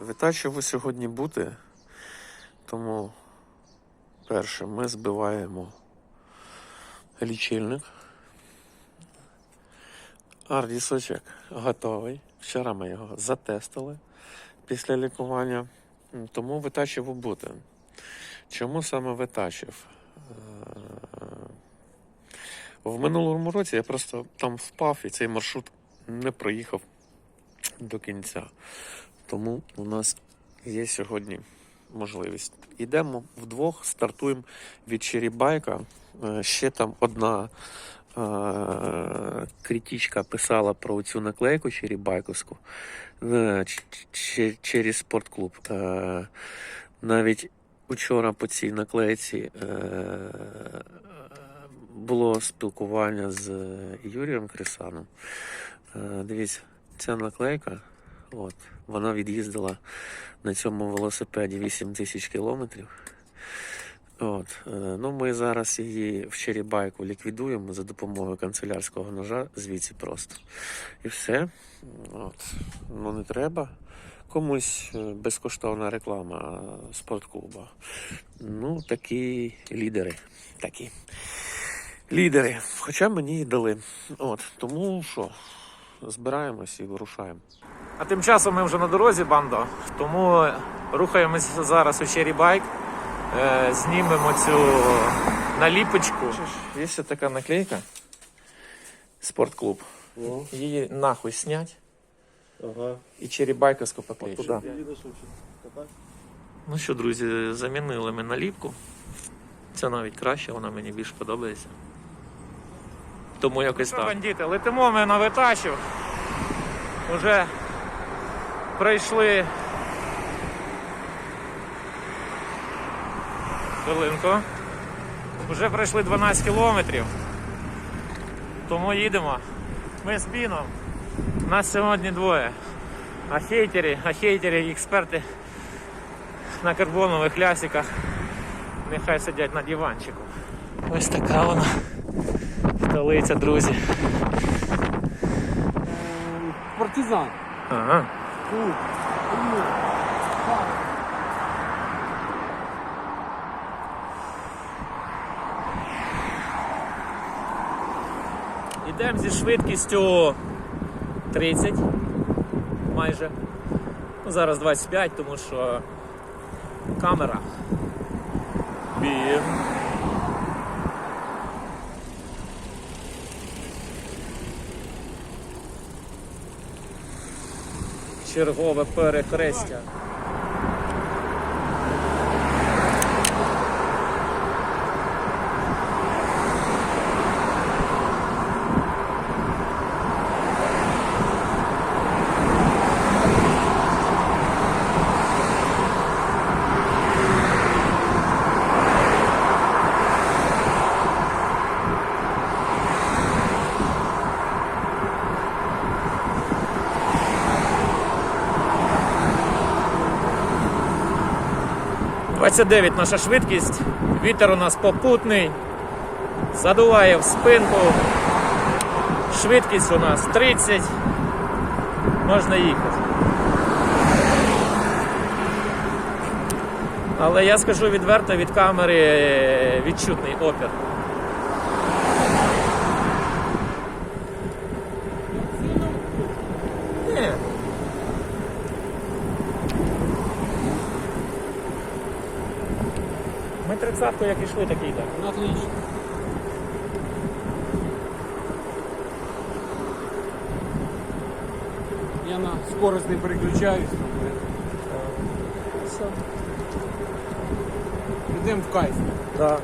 Витачив ви сьогодні бути, тому перше ми збиваємо лічильник. Ардісочок готовий. Вчора ми його затестили після лікування, тому витачив бути. Чому саме витачив? Е, В минулому році я просто там впав і цей маршрут не проїхав до кінця. Тому у нас є сьогодні можливість. Йдемо вдвох, стартуємо від Черібайка. Е, Ще там одна е, критичка писала про цю наклейку Черібайковську через спортклуб. Навіть учора по цій наклейці е, було спілкування з Юрієм Крисаном. Е, Дивіться, ця наклейка. От, вона від'їздила на цьому велосипеді 8 тисяч кілометрів. От, е, ну, ми зараз її в Черібайку ліквідуємо за допомогою канцелярського ножа, звідси просто. І все. От. Ну, не треба. Комусь е, безкоштовна реклама спортклуба. Ну, такі лідери. Такі. Лідери. Хоча мені і дали. От, тому що, збираємось і вирушаємо. А тим часом ми вже на дорозі, бандо. Тому рухаємося зараз у Cherry Bike. Е, Знімемо цю наліпочку. Є ще така наклейка. Спортклуб. Її нахуй снять Ага. і черібайковську поклеїть. туди. Ну що, друзі, замінили ми наліпку. Це навіть краще, вона мені більш подобається. Тому якось так. Бандити, летимо ми на витачу. Уже пройшли хвилинку. Вже пройшли 12 кілометрів. Тому їдемо. Ми з піном. Нас сьогодні двоє. А хейтери, а хейтери, експерти на карбонових лясиках нехай сидять на диванчику. Ось така вона столиця, друзі. Партизан. Ага. Йдемо зі швидкістю 30 майже. Ну, зараз 25, тому що камера. Бім. Чергове перехрестя. — 29 наша швидкість, вітер у нас попутний, задуває в спинку. Швидкість у нас 30. Можна їхати. Але я скажу відверто, від камери е, відчутний опір. Ми тридцятку як ішли, так і йдемо. Ну, отлично. Я на скорость не переключаюсь. Все. Йдемо в кайф. Да.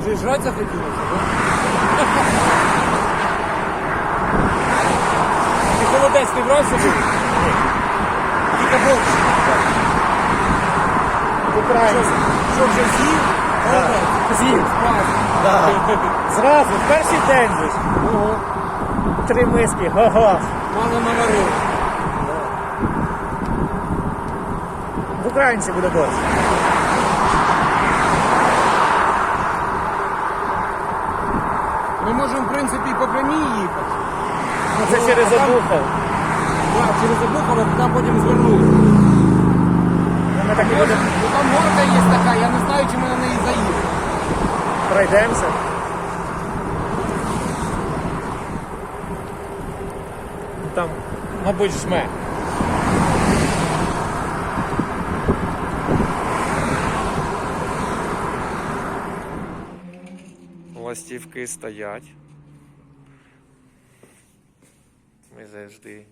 Вже жрать захотілося, да? Ти холодець не брав собі? Тільки борщ. Що, що вже з'їв? З'їв. Зразу, в перший день же. Три миски, га-га. Мало наварив. Українці буде дощ. Ми можемо, в принципі, і по прямій їхати. Ну, це через Обухов. Так, через Обухово, туди потім звернути. Так і Може, ну там горка є така, я не знаю, чи ми на неї заїдемо. пройдемося. Там, мабуть, жме. Ластівки стоять. Ми завжди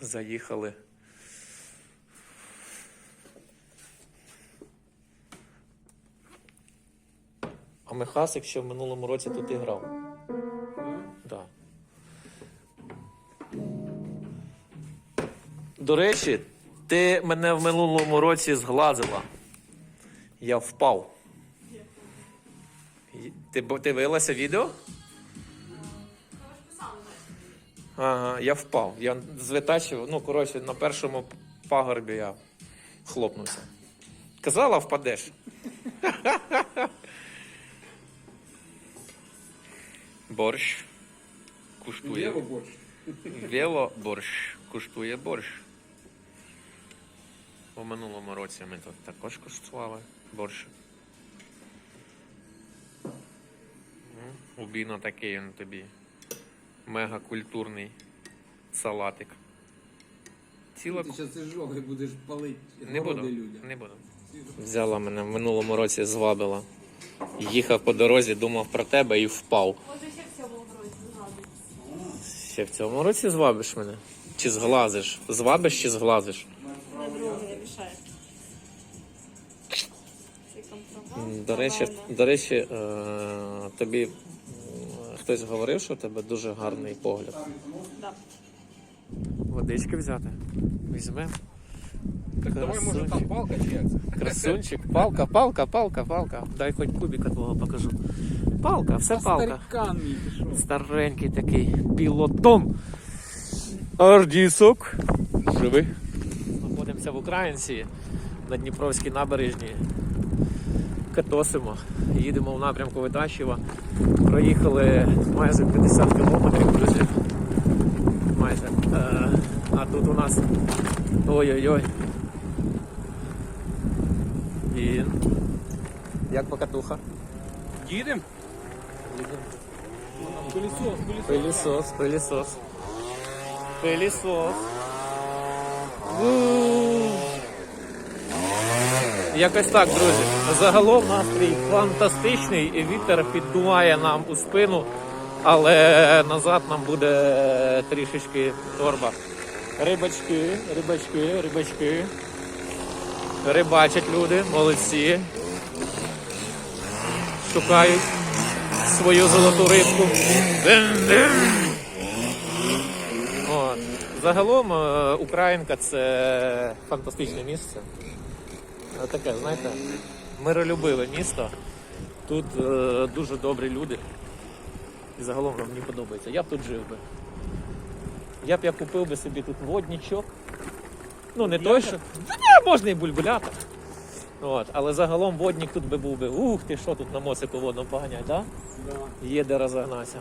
заїхали. А Михасик ще в минулому році тут і грав. Да. До речі, ти мене в минулому році зглазила. Я впав. Ти, дивилася відео? Ага, я впав. Я з витачив, ну, коротше, на першому пагорбі я хлопнувся. Казала, впадеш. Борщ. Куштує. борщ. Вело борщ. Куштує борщ. У минулому році ми тут також куштували борщ. М, Убіно такий він тобі. Мега культурний салатик. Ціла Ти зараз ізжогою будеш палити не буду. людям. Не буду. Взяла мене в минулому році, звабила. Їхав по дорозі, думав про тебе і впав. Може ще в цьому році згадую. В цьому році звабиш мене? Чи зглазиш? Звабиш чи зглазиш? Не друге не мішає. Це компромат. До речі, до речі, е, тобі хтось говорив, що у тебе дуже гарний погляд. Да. Водички взяти. Візьмемо. Так давай, може, там палка чи як це? Красунчик. Палка, палка, палка, палка. Дай хоч кубіка твого покажу. Палка, все палка. Старикан мій пішов. Старенький такий пілотон. Ардісок. Живи. Знаходимося в Українці на Дніпровській набережні. Катосимо. Їдемо в напрямку Витащева. Проїхали майже 50 кілометрів, друзі. Майже. Е, А тут у нас. Ой-ой-ой. І. Як покатуха? Їдемо? Їдемо. Пилісос, пилісос. Пылесос, пылесос. Пылесос. У. Якось так, друзі. Загалом настрій фантастичний, і вітер піддуває нам у спину, але назад нам буде трішечки торба. Рибачки, рибачки, рибачки. Рибачать люди, молодці. Шукають свою золоту рибку. От. Загалом е, Українка це фантастичне місце. Е, Таке, знаєте, миролюбиве місто. Тут е, дуже добрі люди. І загалом нам мені подобається. Я б тут жив би. Я б я купив би собі тут воднічок. Ну, не той, що. Та можна і бульбулятор. От, але загалом водник тут би був би. Ух ти, що тут на моцику водно поганять, так? Да? Є де розогнатися.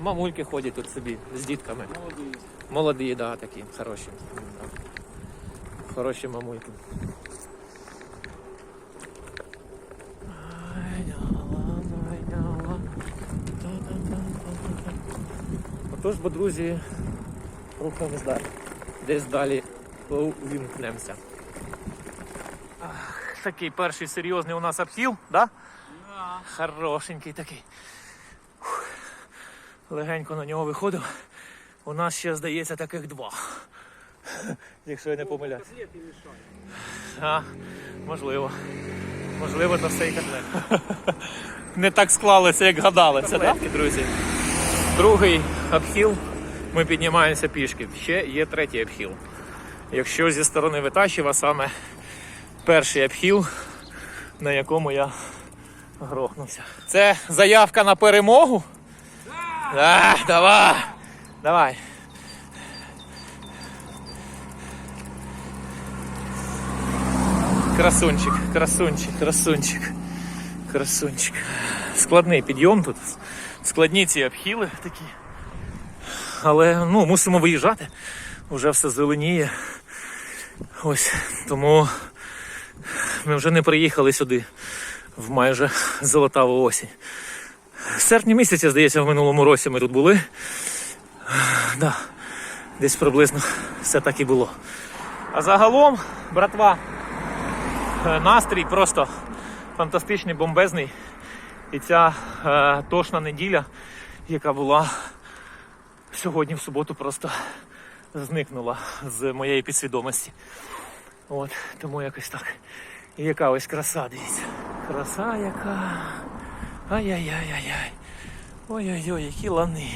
Мамульки ходять тут собі з дітками. Молодий. Молоді, да, такі, хороші. Хороші мамульки. Отож, бо, друзі, рухаємось далі. Десь далі увімкнемося. Ах, Такий перший серйозний у нас обхіл, да? Хорошенький такий. Фух. Легенько на нього виходив. У нас ще, здається, таких два. Якщо я не помиляюсь. А, можливо. Можливо, то все і котлет. Не так склалося, як гадалося, так? Друзі. Другий обхіл. Ми піднімаємося пішки. Ще є третій обхіл. Якщо зі сторони Виташева саме перший апхіл, на якому я грохнувся. Це заявка на перемогу. Да, Давай! Давай! Красунчик, красунчик, красунчик, красунчик. Складний підйом тут, складні ці обхіли такі. Але ну, мусимо виїжджати. Уже все зеленіє. Ось тому ми вже не приїхали сюди в майже золотаву осінь. В серпні місяці, здається, в минулому році ми тут були. Да, десь приблизно все так і було. А загалом, братва, е, настрій просто фантастичний, бомбезний. І ця е, тошна неділя, яка була сьогодні в суботу, просто зникнула з моєї підсвідомості. От, тому якось так. І яка ось краса, дивіться. Краса яка. Ай-яй-яй-яй-яй. Ой-ой-ой, які лани.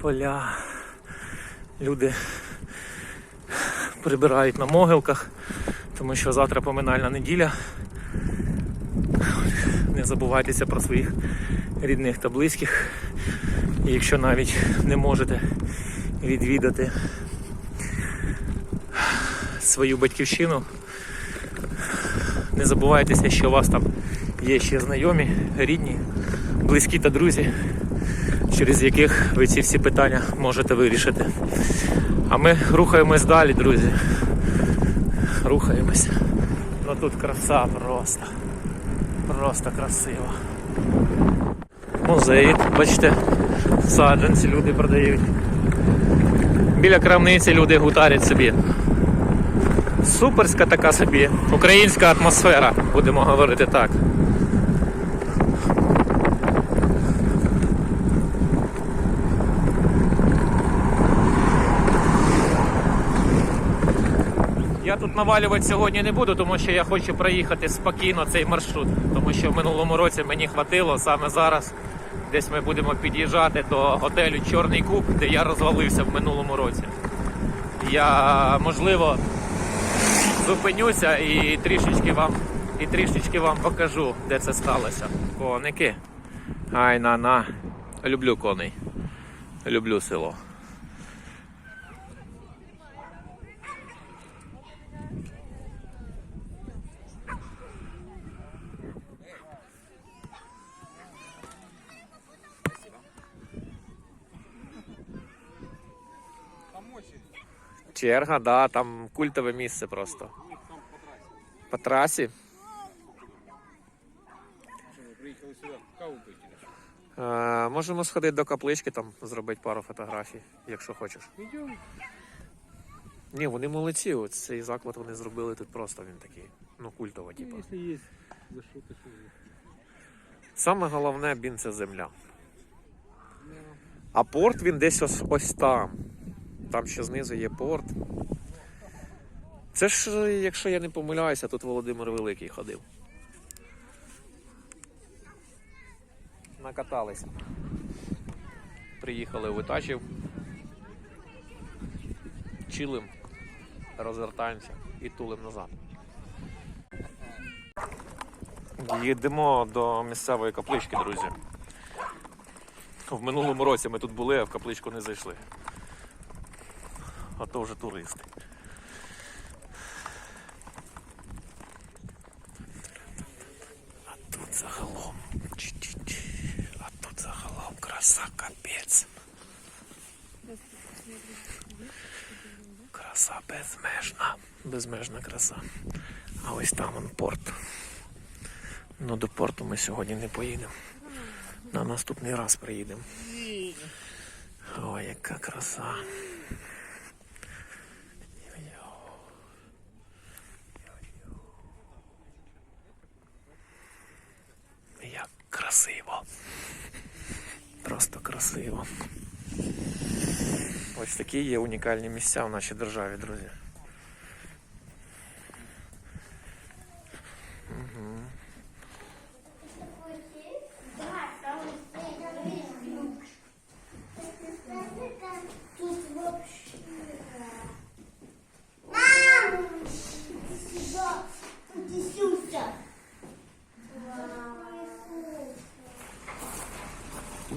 Поля. Люди прибирають на могилках, тому що завтра поминальна неділя. Не забувайтеся про своїх рідних та близьких. І якщо навіть не можете відвідати свою батьківщину, не забувайтеся, що у вас там є ще знайомі, рідні, близькі та друзі, через яких ви ці всі питання можете вирішити. А ми рухаємось далі, друзі. Рухаємося. Ну тут краса просто. Просто красиво. Музей, бачите, саджанці люди продають. Біля крамниці люди гутарять собі. Суперська така собі. Українська атмосфера, будемо говорити так. Я тут навалювати сьогодні не буду, тому що я хочу проїхати спокійно цей маршрут. Тому що в минулому році мені хватило саме зараз. Десь ми будемо під'їжджати до готелю Чорний Куб, де я розвалився в минулому році. Я можливо зупинюся і трішечки вам і трішечки вам покажу, де це сталося. Коники. Ай на на. Люблю коней. Люблю село. Черга, да, там культове місце просто. По трасі. Приїхали сюди каву пити. Е, можемо сходити до каплички, там зробити пару фотографій, якщо хочеш. Йдемо. Ні, вони молодці. Цей заклад вони зробили тут просто він такий. Ну, культово, типу. Якщо є, за що ти що? Саме головне він це земля. А порт він десь ось, ось там. Там ще знизу є порт. Це ж, якщо я не помиляюся, тут Володимир Великий ходив. Накаталися. Приїхали в Ітачів. Чилим, розвертаємося і тулим назад. Їдемо до місцевої каплички, друзі. В минулому році ми тут були, а в капличку не зайшли. А то вже туристи. А тут загалом. Чи-чи-чи. А тут загалом краса капець. Краса безмежна. Безмежна краса. А ось там он порт. Ну до порту ми сьогодні не поїдемо. На наступний раз приїдемо. Ой, яка краса. Як красиво. Просто красиво. Ось такі є унікальні місця в нашій державі, друзі.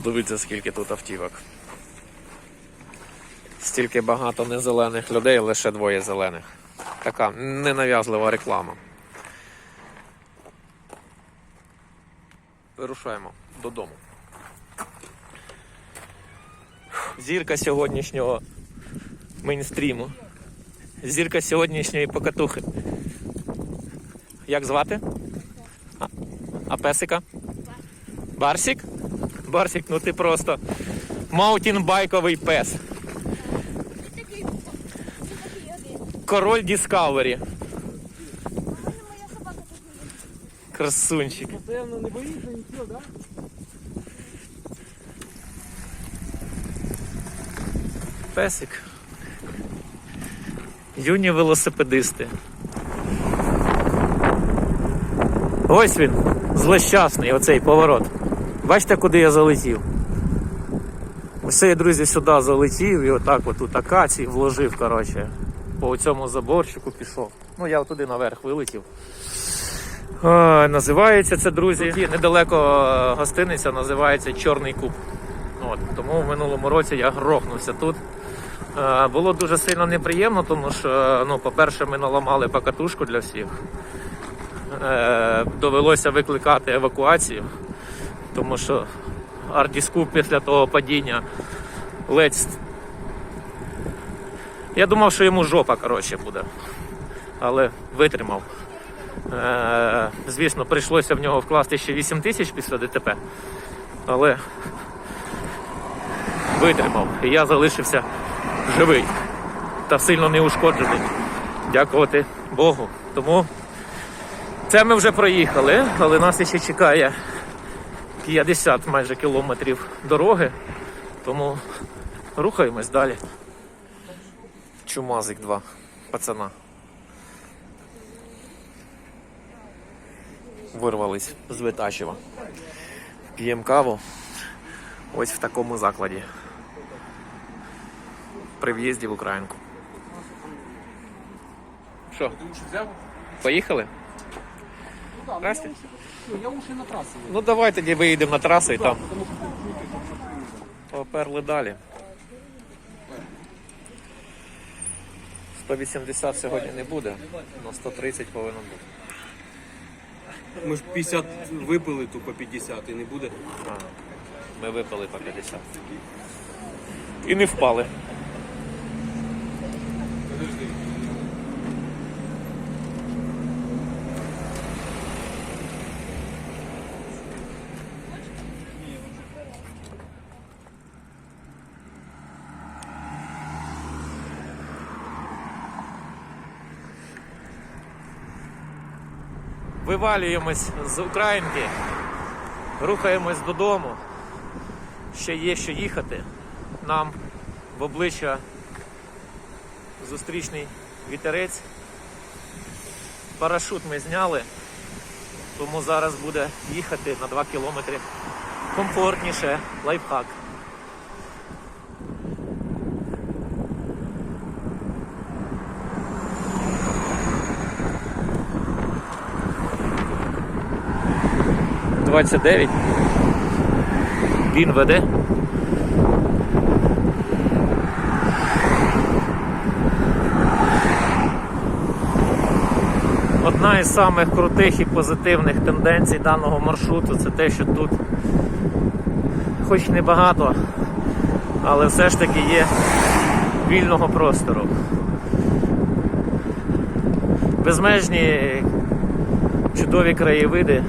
Дивіться, скільки тут автівок. Стільки багато незелених людей, лише двоє зелених. Така ненав'язлива реклама. Вирушаємо додому. Зірка сьогоднішнього мейнстріму. Зірка сьогоднішньої покатухи. Як звати? А, а песика? Барсік? Барсік, ну ти просто маутінбайковий пес. Король Діскавері. Красунчик. Постоянно не боїшся нічого, да? Песик. Юні велосипедисти. Ось він, злощасний, оцей поворот. Бачите, куди я залетів? Усе я, друзі, сюди залетів і отак от тут акації вложив, коротше. По цьому заборчику пішов. Ну, я туди наверх вилетів. А, називається це, друзі. Тут є недалеко е, гостиниця, називається Чорний Куб. От, тому в минулому році я грохнувся тут. Е, Було дуже сильно неприємно, тому що, е, ну, по-перше, ми наламали покатушку для всіх. Е, Довелося викликати евакуацію, тому що артіскуп після того падіння ледь. Я думав, що йому жопа коротше, буде, але витримав. Е, Звісно, прийшлося в нього вкласти ще 8 тисяч після ДТП, але витримав. І я залишився живий та сильно не ушкоджений. Дякувати Богу. Тому це ми вже проїхали, але нас ще чекає 50 майже кілометрів дороги. Тому рухаємось далі. Чумазик 2, пацана. Вирвались з Витачева. П'ємо каву. Ось в такому закладі. При в'їзді в Українку. Що, поїхали? Здрасте. Ну, я уші на трасі. Ну давай тоді виїдемо на трасу і там Тому що поперли далі. 180 сьогодні не буде, але 130 повинен бути. Ми ж 50 випили, то по 50 і не буде. А, ми випили по 50. І не впали. Вивалюємось з Українки, рухаємось додому. Ще є що їхати. Нам в обличчя зустрічний вітерець. Парашут ми зняли, тому зараз буде їхати на 2 кілометри комфортніше лайфхак. Двадцять дев'ять. Він веде. Одна із самих крутих і позитивних тенденцій даного маршруту це те, що тут, хоч небагато, але все ж таки є вільного простору. Безмежні чудові краєвиди,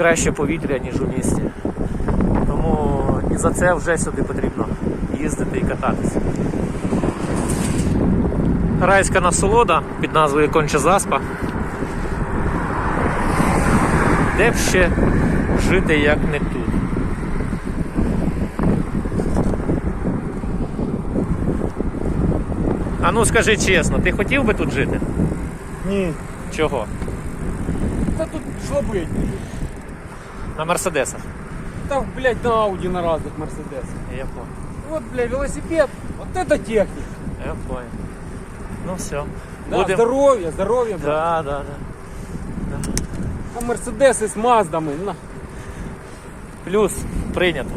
краще повітря, ніж у місті. Тому і за це вже сюди потрібно їздити і кататися. Райська насолода під назвою Конча Заспа. Де б ще жити, як не тут. А ну скажи чесно, ти хотів би тут жити? Ні. Чого? Та тут жлоби. На Мерседесах. Да, блядь, на Ауди на разных Мерседесах. Я понял. Вот, блядь, велосипед, вот это техника. Я понял. Ну все. Да, Будем... здоровье, здоровье. Да, да, да, да. А Мерседесы с Маздами, на. Плюс принято.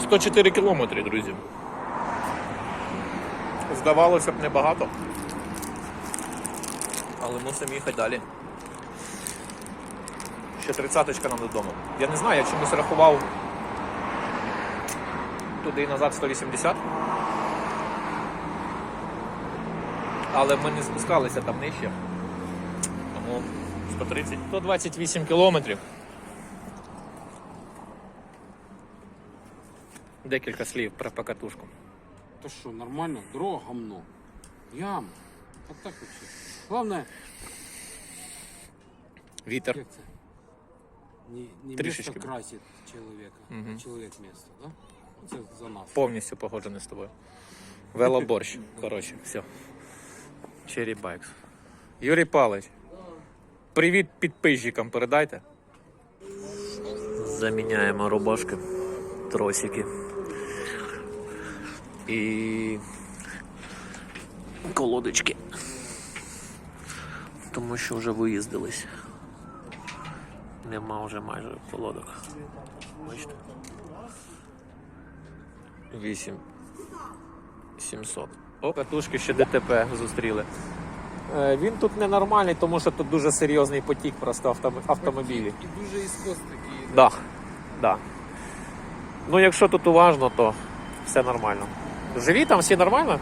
Сто четыре километри, друзі. Здавалося б, небагато. Але мусимо їхати далі. Ще тридцяточка нам додому. Я не знаю, я чомусь рахував туди і назад 180. Але ми не спускалися там нижче. Тому 130. 128 кілометрів. Декілька слів про покатушку. Та що, нормально? Дорога гамно. Ям. А так вообще. Главное, Вітер. як це? Не, не Трішечки. место красит человека, а человек место, да? Це за нас. Повністю погоджений з тобою. Велоборщ. Коротше, все. Cherry Bikes. Юрій Павлович. Привіт підписчикам передайте. Заміняємо рубашки, тросики і колодочки. Тому що вже виїздились. Нема вже майже колодок. Бачите? 8 700. О, катушки ще ДТП зустріли. Е, Він тут ненормальний, тому що тут дуже серйозний потік просто автом- автомобілів. І дуже іскос такі. Да, да. Ну, якщо тут уважно, то все нормально. Живі там всі нормально?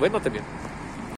Видно тобі?